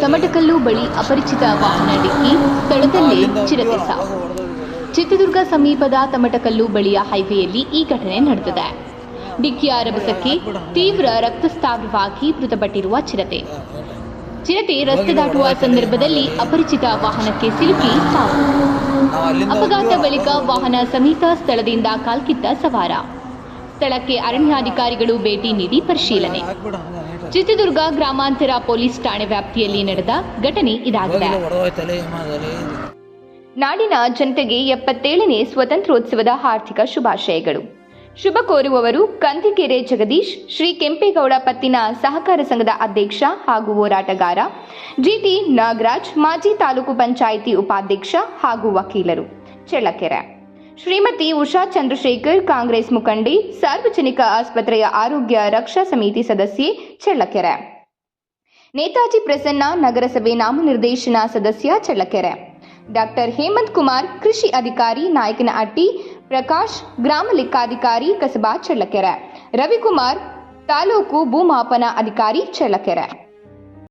ತಮಟಕಲ್ಲು ಬಳಿ ಅಪರಿಚಿತ ವಾಹನ ಡಿಕ್ಕಿ ಸ್ಥಳದಲ್ಲೇ ಚಿರತೆ ಸಾವು. ಚಿತ್ರದುರ್ಗ ಸಮೀಪದ ತಮಟಕಲ್ಲು ಬಳಿಯ ಹೈವೇಯಲ್ಲಿ ಈ ಘಟನೆ ನಡೆದಿದೆ. ಡಿಕ್ಕಿ ರಭಸಕ್ಕೆ ತೀವ್ರ ರಕ್ತಸ್ತಾವವಾಗಿ ಮೃತಪಟ್ಟಿರುವ ಚಿರತೆ. ಚಿರತೆ ರಸ್ತೆ ದಾಟುವ ಸಂದರ್ಭದಲ್ಲಿ ಅಪರಿಚಿತ ವಾಹನಕ್ಕೆ ಸಿಲುಕಿ ಸಾವು. ಅಪಘಾತ ಬಳಿಕ ವಾಹನ ಸಮೇತ ಸ್ಥಳದಿಂದ ಕಾಲ್ಕಿತ್ತ ಸವಾರ. ಸ್ಥಳಕ್ಕೆ ಅರಣ್ಯಾಧಿಕಾರಿಗಳು ಭೇಟಿ ನೀಡಿ ಪರಿಶೀಲನೆ. ಚಿತ್ರದುರ್ಗ ಗ್ರಾಮಾಂತರ ಪೊಲೀಸ್ ಠಾಣೆ ವ್ಯಾಪ್ತಿಯಲ್ಲಿ ನಡೆದ ಘಟನೆ ಇದಾಗಿದೆ. ನಾಡಿನ ಜನತೆಗೆ ಎಪ್ಪತ್ತೇಳನೇ ಸ್ವತಂತ್ರೋತ್ಸವದ ಆರ್ಥಿಕ ಶುಭಾಶಯಗಳು. ಶುಭ ಕೋರುವವರು ಕಂದಿಕೆರೆ ಜಗದೀಶ್ ಶ್ರೀ ಕೆಂಪೇಗೌಡ ಪತ್ತಿನ ಸಹಕಾರ ಸಂಘದ ಅಧ್ಯಕ್ಷ ಹಾಗೂ ಹೋರಾಟಗಾರ ಜಿಟಿ ನಾಗರಾಜ್ ಮಾಜಿ ತಾಲೂಕು ಪಂಚಾಯಿತಿ ಉಪಾಧ್ಯಕ್ಷ ಹಾಗೂ ವಕೀಲರು. ಚಳ್ಳಕೆರೆ. ಶ್ರೀಮತಿ ಉಷಾ ಚಂದ್ರಶೇಖರ್, ಕಾಂಗ್ರೆಸ್ ಮುಖಂಡಿ, ಸಾರ್ವಜನಿಕ ಆಸ್ಪತ್ರೆಯ ಆರೋಗ್ಯ ರಕ್ಷಾ ಸಮಿತಿ ಸದಸ್ಯೆ ಚಳ್ಳಕೆರೆ. ನೇತಾಜಿ ಪ್ರಸನ್ನ ನಗರಸಭೆ ನಾಮನಿರ್ದೇಶನ ಸದಸ್ಯ ಚಳ್ಳಕೆರೆ. ಡಾಕ್ಟರ್ ಹೇಮಂತ್ ಕುಮಾರ್, ಕೃಷಿ ಅಧಿಕಾರಿ ನಾಯಕನಹಟ್ಟಿ, ಪ್ರಕಾಶ್, ಗ್ರಾಮ ಲೆಕ್ಕಾಧಿಕಾರಿ ಕಸಬಾ ಚಳ್ಳಕೆರೆ. ರವಿಕುಮಾರ್, ತಾಲೂಕು ಭೂಮಾಪನ ಅಧಿಕಾರಿ ಚಳ್ಳಕೆರೆ.